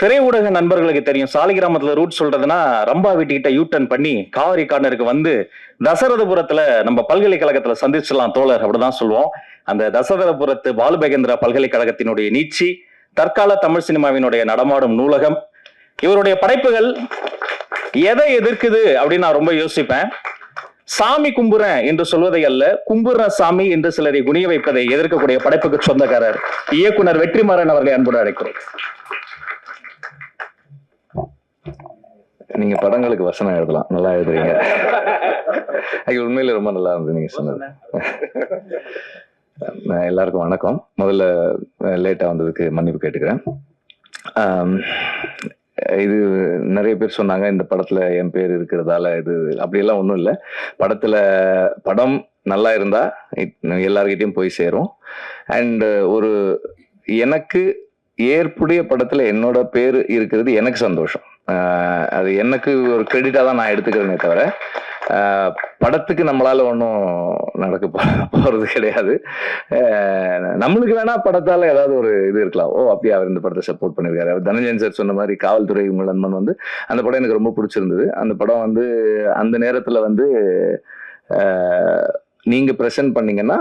திரை ஊடக நண்பர்களுக்கு தெரியும். சாலிகிராமத்துல ரூட் சொல்றதுன்னா ரம்பா வீட்டுக்கிட்ட யூ டர்ன் பண்ணி காவிரி கார்னருக்கு வந்து தசரதபுரத்துல நம்ம பல்கலைக்கழகத்துல சந்திச்சிடலாம் தோழர் அப்படிதான் சொல்லுவோம். அந்த தசரதபுரத்து பாலுபகேந்திரா பல்கலைக்கழகத்தினுடைய நீச்சி தற்கால தமிழ் சினிமாவினுடைய நடமாடும் நூலகம் இவருடைய படைப்புகள் எதை எதிர்க்குது அப்படின்னு நான் ரொம்ப யோசிப்பேன். சாமி கும்புறேன் என்று சொல்வதை அல்ல கும்புற சாமி என்று சிலரை குனிய வைப்பதை எதிர்க்கக்கூடிய படைப்புக்கு சொந்தக்காரர் இயக்குனர் வெற்றிமாறன் அவர்களை அன்புடன் அழைக்கிறோம் நீங்க படங்களுக்கு வசனம் எழுதலாம். நல்லா எழுதுறீங்க. உண்மையில ரொம்ப நல்லா இருந்தது நீங்க சொன்னது. எல்லாருக்கும் வணக்கம். முதல்ல லேட்டா வந்ததுக்கு மன்னிப்பு கேட்டுக்கிறேன். இது நிறைய பேர் சொன்னாங்க இந்த படத்துல என் பேர் இருக்கிறதால இது அப்படியெல்லாம் ஒன்றும் இல்லை. படத்துல படம் நல்லா இருந்தா எல்லார்கிட்டயும் போய் சேரும். அண்ட் ஒரு எனக்கு ஏற்புடைய படத்துல என்னோட பேர் இருக்கிறது எனக்கு சந்தோஷம். அது எனக்கு ஒரு கிரெடிட்டா தான் நான் எடுத்துக்கிறேனே தவிர படத்துக்கு நம்மளால ஒன்றும் நடக்க போறது கிடையாது. நம்மளுக்கு வேணா படத்தால ஏதாவது ஒரு இது இருக்கலாம். ஓ அப்படியே அவர் இந்த படத்தை சப்போர்ட் பண்ணியிருக்காரு. அவர் சார் சொன்ன மாதிரி காவல்துறை நண்பன் வந்து அந்த படம் எனக்கு ரொம்ப பிடிச்சிருந்தது. அந்த படம் வந்து அந்த நேரத்துல வந்து நீங்கள் நீங்க ப்ரெசென்ட் பண்ணீங்கன்னா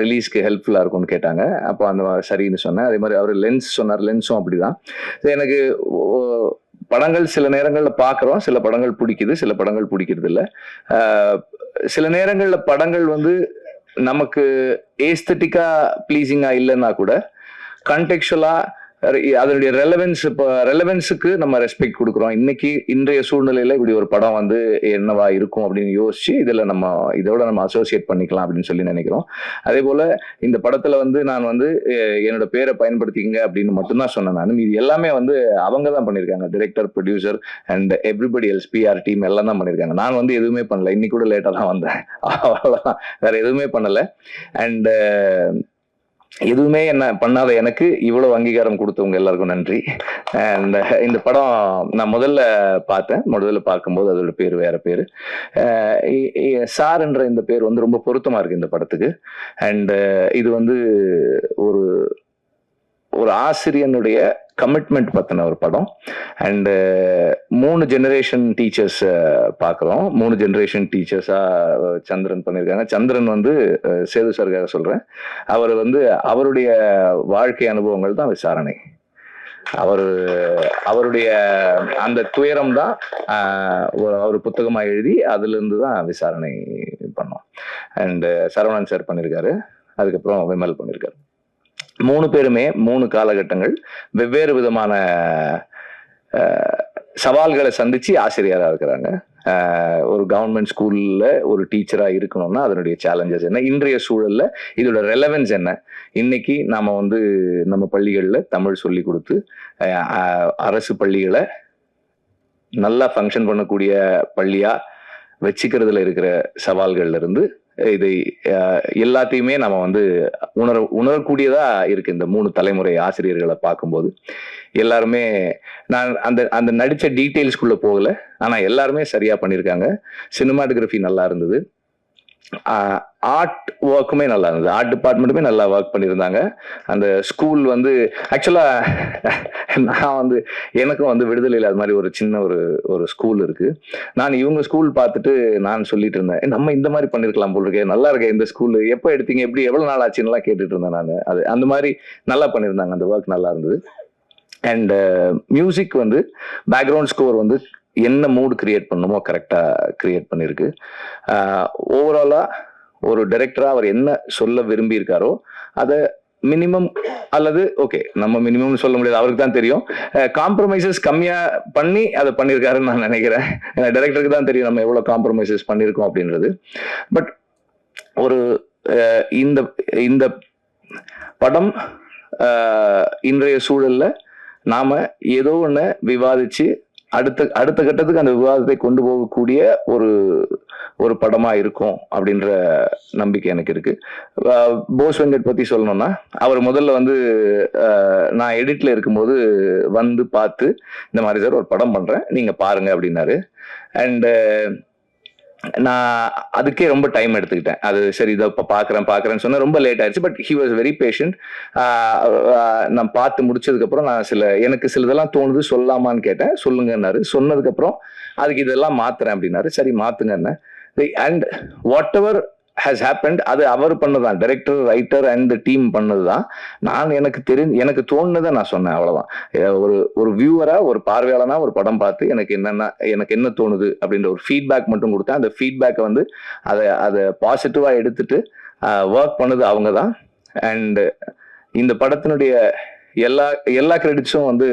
ரிலீஸ்க்கு ஹெல்ப்ஃபுல்லா இருக்கும்னு கேட்டாங்க. அப்போ அந்த சரின்னு சொன்னேன். அதே மாதிரி அவர் லென்ஸ் சொன்னார். லென்ஸும் அப்படிதான். எனக்கு படங்கள் சில நேரங்களில் பார்க்குறோம். சில படங்கள் பிடிக்குது. சில படங்கள் பிடிக்கிறது இல்லை சில நேரங்களில் படங்கள் வந்து நமக்கு ஏஸ்தட்டிக்காக ப்ளீஸிங்காக இல்லைன்னா கூட கண்டெக்சுவலாக அதனுடைய ரெலவென்ஸ் இப்போ ரெலவென்ஸுக்கு நம்ம ரெஸ்பெக்ட் கொடுக்குறோம். இன்னைக்கு இன்றைய சூழ்நிலையில இப்படி ஒரு படம் வந்து என்னவா இருக்கும் அப்படின்னு யோசிச்சு இதில் நம்ம இதோட நம்ம அசோசியேட் பண்ணிக்கலாம் அப்படின்னு சொல்லி நினைக்கிறோம். அதே போல இந்த படத்துல வந்து நான் வந்து என்னோட பேரை பயன்படுத்திக்கங்க அப்படின்னு மட்டும்தான் சொன்னேன் நான். இது எல்லாமே வந்து அவங்க தான் பண்ணியிருக்காங்க. Director producer and everybody else PR team எல்லாம் தான் பண்ணியிருக்காங்க. நான் வந்து எதுவுமே பண்ணல. இன்னைக்கு கூட லேட்டாக தான் வந்தேன். அவ்வளோதான் வேற எதுவுமே பண்ணலை. அண்ட் எதுவுமே என்ன பண்ணாத எனக்கு இவ்வளவு அங்கீகாரம் கொடுத்தவங்க எல்லாருக்கும் நன்றி. இந்த uh, இந்த படம் நான் முதல்ல பார்த்தேன். முதல்ல பார்க்கும்போது அதோட பேர் வேற பேர். Uh, சார் என்ற இந்த பேர் வந்து ரொம்ப பொருத்தமா இருக்கு இந்த படத்துக்கு. அண்ட் uh, இது வந்து ஒரு ஒரு ஆசிரியனுடைய கமிட்மெண்ட் பற்றின ஒரு படம். அண்டு uh, மூணு ஜெனரேஷன் டீச்சர்ஸ் பார்க்குறோம். மூணு ஜெனரேஷன் டீச்சர்ஸாக சந்திரன் பண்ணியிருக்காங்க. சந்திரன் வந்து சேது சாருக்காக சொல்கிறேன் அவர் வந்து அவருடைய வாழ்க்கை அனுபவங்கள் தான் விசாரணை. அவர் அவருடைய அந்த துயரம் தான் அவர் புத்தகமாக எழுதி அதுலேருந்து தான் விசாரணை பண்ணோம். அண்டு சரவணன் சார் பண்ணியிருக்காரு. அதுக்கப்புறம் விமல் பண்ணியிருக்காரு. மூணு பேருமே மூணு காலகட்டங்கள் வெவ்வேறு விதமான சவால்களை சந்திச்சு ஆசிரியராக இருக்கிறாங்க. ஒரு கவர்மெண்ட் ஸ்கூல்ல ஒரு டீச்சரா இருக்கணும்னா அதனுடைய சேலஞ்சஸ் என்ன? இன்றைய சூழல்ல இதோட ரெலவென்ஸ் என்ன? இன்னைக்கு நாம வந்து நம்ம பள்ளிகள்ல தமிழ் சொல்லி கொடுத்து அரசு பள்ளிகளை நல்லா ஃபங்க்ஷன் பண்ணக்கூடிய பள்ளியா வச்சுக்கிறதுல இருக்கிற சவால்கள்ல இருந்து இதை எல்லாத்தையுமே நம்ம வந்து உணர உணரக்கூடியதா இருக்கு இந்த மூணு தலைமுறை ஆசிரியர்களை பார்க்கும்போது. எல்லாருமே நான் அந்த அந்த நடிச்ச டீட்டெயில்ஸ்குள்ள போகல. ஆனா எல்லாருமே சரியா பண்ணியிருக்காங்க சினிமாட்டோகிராஃபி நல்லா இருந்தது. ஆர்ட் ஒர்க்குமே நல்லா இருந்தது. ஆர்ட் டிபார்ட்மெண்ட்டுமே நல்லா ஒர்க் பண்ணியிருந்தாங்க. அந்த ஸ்கூல் வந்து ஆக்சுவலாக நான் வந்து எனக்கும் வந்து விடுதலையில் அது மாதிரி ஒரு சின்ன ஒரு ஒரு ஸ்கூல் இருக்குது நான் இவங்க ஸ்கூல் பார்த்துட்டு நான் சொல்லிட்டு இருந்தேன் நம்ம இந்த மாதிரி பண்ணியிருக்கலாம் போல் இருக்கே. நல்லா இருக்கே இந்த ஸ்கூல் எப்போ எடுத்தீங்க? எப்படி? எவ்வளோ நாள் ஆச்சுன்னுலாம் கேட்டுட்டு இருந்தேன் நான். அது அந்த மாதிரி நல்லா பண்ணியிருந்தாங்க. அந்த ஒர்க் நல்லா இருந்தது. அண்ட் மியூசிக் வந்து பேக்ரவுண்ட் ஸ்கோர் வந்து என்ன மூடு கிரியேட் பண்ணணுமோ கரெக்டாக கிரியேட் பண்ணியிருக்கு ஓவராலாக ஒரு டைரக்டரா அவர் என்ன சொல்ல விரும்பியிருக்காரோ அதை மினிமம் அல்லது ஓகே நம்ம மினிமம்னு சொல்ல முடியாது அவருக்கு தான் தெரியும். காம்ப்ரமைசஸ் கம்மியா பண்ணி அதை பண்ணியிருக்காருன்னு நான் நினைக்கிறேன். டைரக்டருக்கு தான் தெரியும் நம்ம எவ்வளவு காம்ப்ரமைசஸ் பண்ணியிருக்கோம் அப்படின்றது. பட் ஒரு இந்த இந்த படம் இன்றைய சூழல்ல நாம ஏதோ ஒன்று விவாதிச்சு அடுத்த அடுத்த கட்டத்துக்கு அந்த விவாதத்தை கொண்டு போகக்கூடிய ஒரு ஒரு படமா இருக்கும் அப்படின்ற நம்பிக்கை எனக்கு இருக்கு. போஸ் வெங்கட் பத்தி சொல்லணும்னா அவர் முதல்ல வந்து நான் எடிட்ல இருக்கும்போது வந்து பார்த்து இந்த மாதிரி சார் ஒரு படம் பண்றேன் நீங்க பாருங்க அப்படின்னாரு. அண்ட் நான் அதுக்கே ரொம்ப டைம் எடுத்துக்கிட்டேன். அது சரி இதை இப்போ பார்க்குறேன் பார்க்குறேன்னு சொன்னால் ரொம்ப லேட் ஆயிடுச்சு. But he was very patient நான் பார்த்து முடிச்சதுக்கப்புறம் நான் சில எனக்கு சிலதெல்லாம் தோணுது சொல்லாமான்னு கேட்டேன். சொல்லுங்கன்னாரு. சொன்னதுக்கப்புறம் அதுக்கு இதெல்லாம் மாத்துறேன் அப்படின்னாரு. சரி மாத்துங்கன்னு and whatever has happened அது அவர் பண்ணதான் டைரக்டர் ரைட்டர் அண்ட் டீம் பண்ணதுதான். நான் எனக்கு தெரிஞ்சு எனக்கு தோணுனதை நான் சொன்னேன் அவ்வளவுதான். ஒரு ஒரு வியூவரா ஒரு பார்வையாளனா ஒரு படம் பார்த்து எனக்கு என்னென்ன எனக்கு என்ன தோணுது அப்படின்ற ஒரு ஃபீட்பேக் மட்டும் கொடுத்தேன். அந்த ஃபீட்பேக்கை வந்து அதை அதை பாசிட்டிவா எடுத்துட்டு ஒர்க் பண்ணது அவங்க தான் அண்ட் இந்த படத்தினுடைய எல்லா எல்லா கிரெடிட்ஸும் வந்து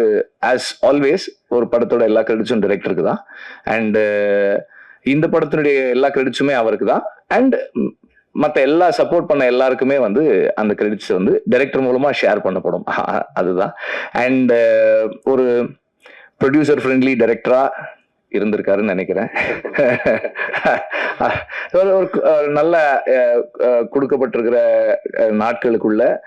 ஆஸ் ஆல்வேஸ் ஒரு படத்தோட எல்லா கிரெடிட்ஸும் டிரெக்டருக்கு தான். அண்டு இந்த படத்தினுடைய எல்லா கிரெடிட்ஸுமே அவருக்கு தான் அண்ட் மற்ற எல்லா சப்போர்ட் பண்ண எல்லாருக்குமே வந்து அந்த கிரெடிட்ஸ் வந்து டைரக்டர் மூலமா ஷேர் பண்ணப்படும். அதுதான். அண்ட் ஒரு ப்ரொடியூசர் ஃப்ரெண்ட்லி டைரக்டரா இருந்திருக்காருன்னு நினைக்கிறேன். ஒரு நல்ல கொடுக்கப்பட்டிருக்கிற நாட்களுக்குள்ள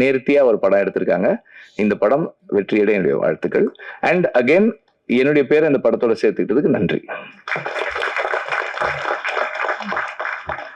நேர்த்தியா ஒரு படம் எடுத்திருக்காங்க. இந்த படம் வெற்றியடைய என்னுடைய வாழ்த்துக்கள். அண்ட் அகைன் என்னுடைய பேரை இந்த படத்தோட சேர்த்துக்கிட்டதுக்கு நன்றி.